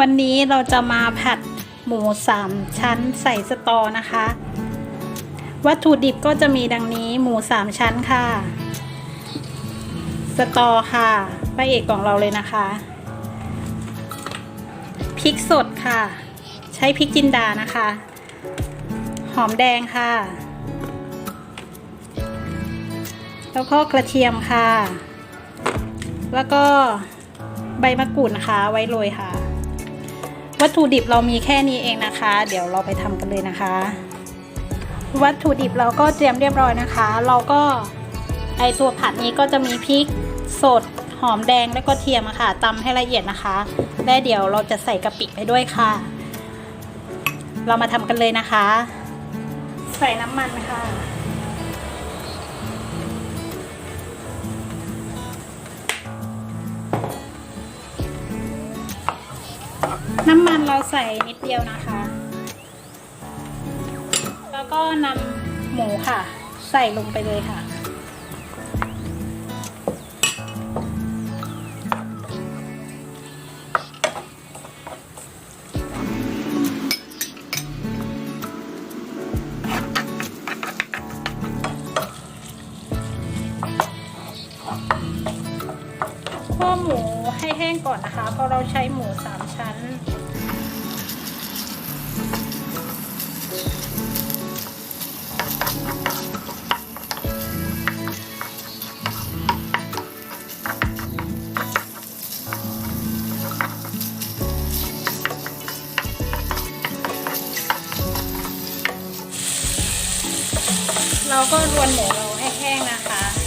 วันนี้เราจะมาผัดหมูสามชั้นใส่สตอนะคะ วัตถุดิบก็จะมีดังนี้หมูสามชั้นค่ะ สตอค่ะพระเอกของเราเลยนะคะพริกสดค่ะ ใช้พริกจินดานะคะ หอมแดงค่ะ แล้วก็กระเทียมค่ะ แล้วก็ใบมะกรูดนะคะไว้โรยค่ะ วัตถุดิบเรามีแค่นี้เองนะคะ เดี๋ยวเราไปทำกันเลยนะคะ วัตถุดิบเราก็เตรียมเรียบร้อยนะคะ เราก็ไอตัวผัดนี้ก็จะมีพริกสดหอมแดงแล้วก็เทียมค่ะตำให้ละเอียดนะคะ และเดี๋ยวเราจะใส่กะปิไปด้วยค่ะ เรามาทำกันเลยนะคะ ใส่น้ำมันค่ะ น้ำมันเราใส่นิดเดียวนะคะ แล้วก็นำหมูค่ะ ใส่ลงไปเลยค่ะ คั่วหมูให้แห้งก่อนนะคะ เพราะเราใช้หมูสามชั้น เราก็รวนหมูเราให้แห้งนะคะ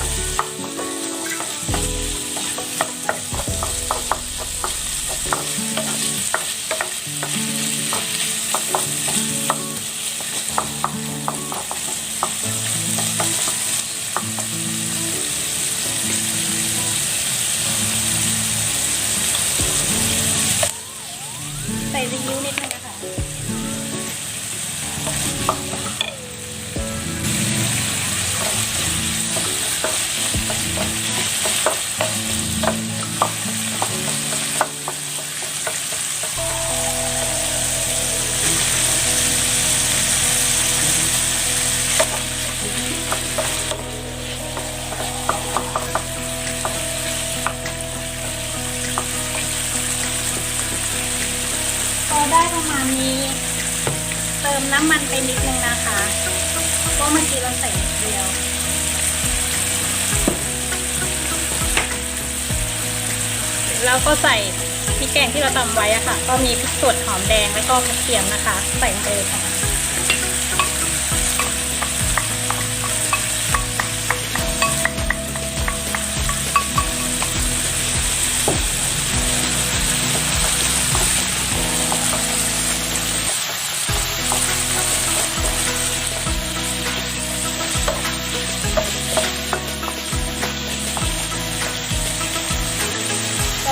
ประมาณนี้ เติมน้ำมันไปนิดนึงนะคะเพราะเมื่อกี้เราใส่นิดเดียวแล้วก็ใส่พริกแกงที่เราตำไว้อะค่ะ ก็มีพริกสดหอมแดงแล้วก็กระเทียมนะคะ ใส่ลงไปเลยค่ะ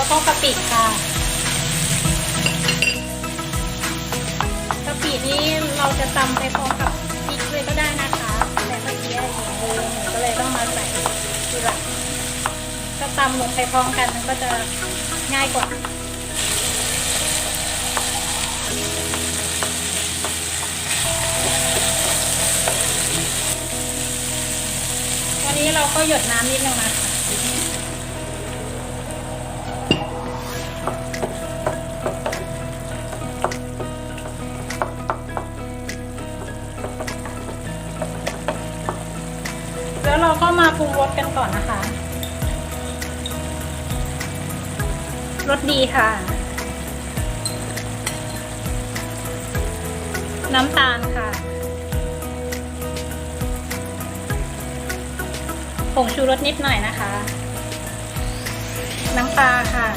แล้วก็กะปิค่ะกะปินี้เราจะตำไปพร้อมกับพริกเลยก็ได้นะคะ แต่เมื่อกี้หนูลืมหนูก็เลยต้องมาใส่ทีหลังถ้าตำลงไปพร้อมกันมันก็จะง่ายกว่าวันนี้เราก็หยดน้ำนิดนึงนะ เราก็มาปรุงรสกันก่อนนะคะ รสดีค่ะ น้ำตาลค่ะ ผงชูรสนิดหน่อยนะคะ น้ำปลาค่ะ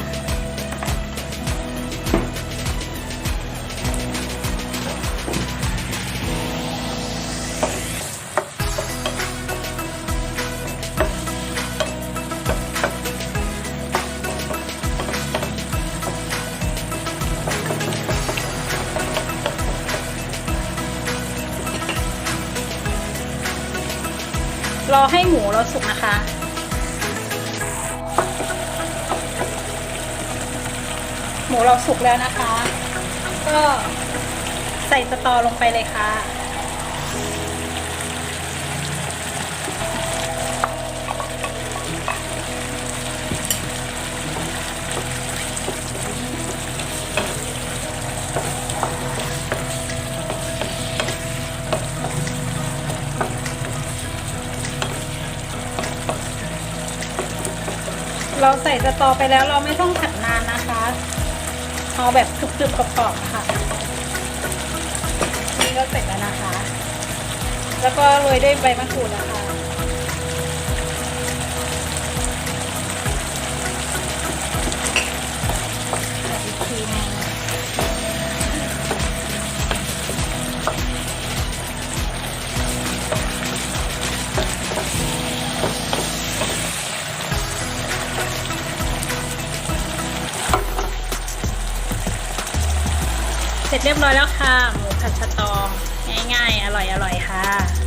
รอให้หมูเราสุกนะคะ หมูเราสุกแล้วนะคะ ก็ใส่สตอลงไปเลยค่ะ เราใส่สตอไปแล้วเราไม่ต้องผัดนานนะคะเอาแบบกรึบๆกรอบๆค่ะ นี่ก็เสร็จแล้วนะคะ แล้วก็โรยด้วยใบมะกรูดนะคะ เสร็จเรียบร้อยแล้วค่ะ หมูผัดชะตองง่ายๆ อร่อยๆค่ะ